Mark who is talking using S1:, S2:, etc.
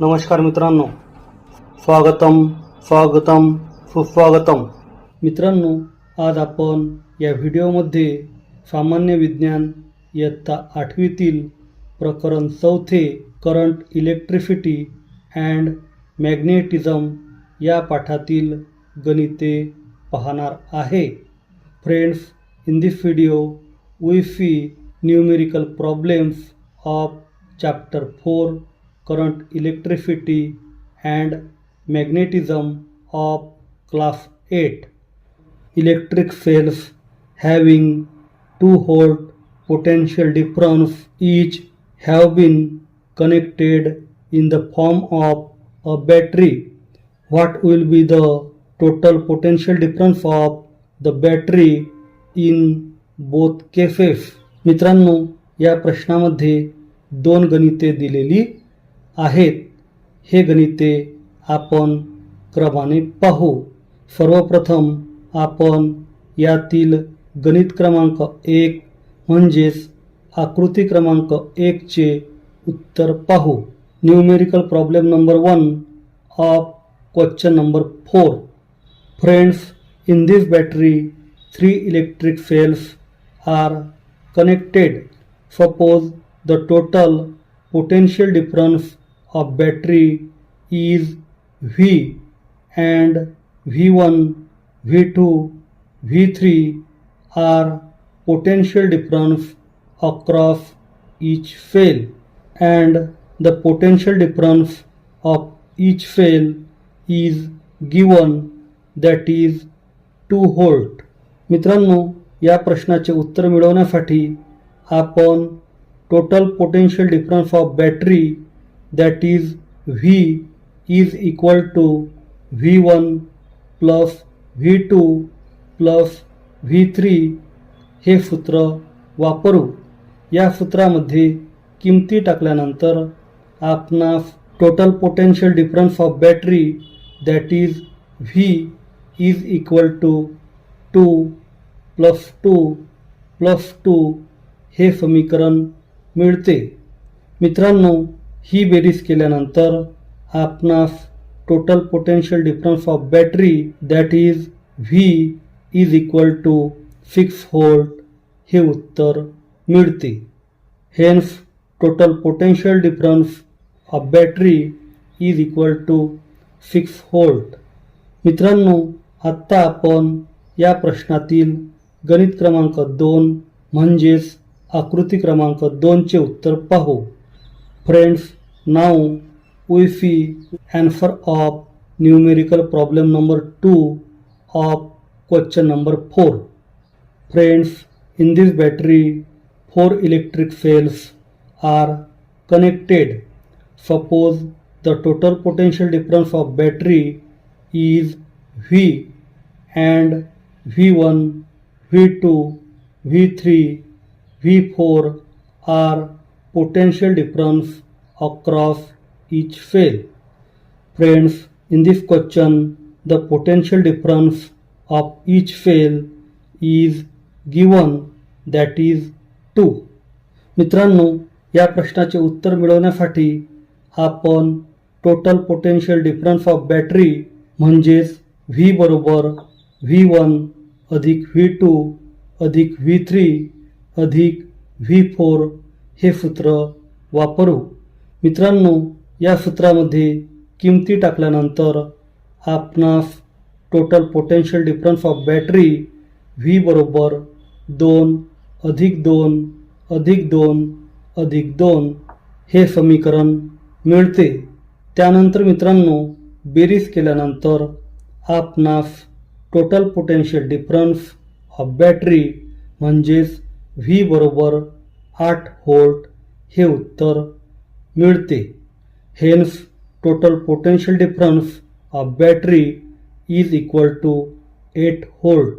S1: नमस्कार मित्रांनो. स्वागतम स्वागतम सुस्वागतम. मित्रांनो आज आपण या व्हिडिओमध्ये सामान्य विज्ञान इयत्ता आठवीतील प्रकरण चौथे करंट इलेक्ट्रिसिटी अँड मॅग्नेटिझम या पाठातील गणिते पाहणार आहे. Friends in this video we see numerical problems of chapter four current electricity and magnetism of class 8 electric cells having 2 volt potential difference each have been connected in the form of a battery what will be the total potential difference of the battery in both cases मित्रांनो या प्रश्नामध्ये दोन गणिते दिलेली आहेत. हे गणिते आपण क्रमाने पाहू. सर्वप्रथम आपण यातील गणित क्रमांक एक म्हणजेच आकृती क्रमांक एकचे उत्तर पाहू. Numerical problem number one of question number four friends in this battery three electric cells are connected suppose the total potential difference of battery is V and V1, V2, V3 are potential difference across each cell and the potential difference of each cell is given that is 2 volt. मित्रांनो या प्रश्नाचे उत्तर मिळवण्यासाठी आपण total potential difference of battery that is V is equal to V one plus V two plus V three हे सूत्र वापरू. या सूत्रामध्ये किमती टाकल्यानंतर आपणास total potential difference of battery that is V is equal to two plus two plus two हे समीकरण मिळते. मित्रांनो ही बेरीज केल्यानंतर आपणास total potential difference of battery that is V is equal to six volt हे उत्तर मिळते. Hence total potential difference of battery is equal to six volt मित्रांनो आत्ता आपण या प्रश्नातील गणित क्रमांक दोन म्हणजेच आकृती क्रमांक दोनचे उत्तर पाहू. Friends Now we see answer of numerical problem number 2 of question number 4. Friends, in this battery, 4 electric cells are connected. Suppose the total potential difference of battery is V and V1, V2, V3, V4 are potential difference across each cell friends in this question the potential difference of each cell is given that is two मित्रांनो या प्रश्नाचे उत्तर मिळवण्यासाठी आपण total potential difference of battery म्हणजेच V बरोबर V one अधिक V two अधिक व्ही थ्री अधिक व्ही फोर हे सूत्र वापरू. मित्रांनो या सूत्रामध्ये किमती टाकल्यानंतर आपणास total potential difference of battery V बरोबर दोन अधिक दोन अधिक दोन अधिक दोन हे समीकरण मिळते. त्यानंतर मित्रांनो बेरीज केल्यानंतर आपणास total potential difference of battery म्हणजेच व्ही बरोबर आठ व्होल्ट हे उत्तर मिळते. Hence total potential difference of battery is equal to eight volt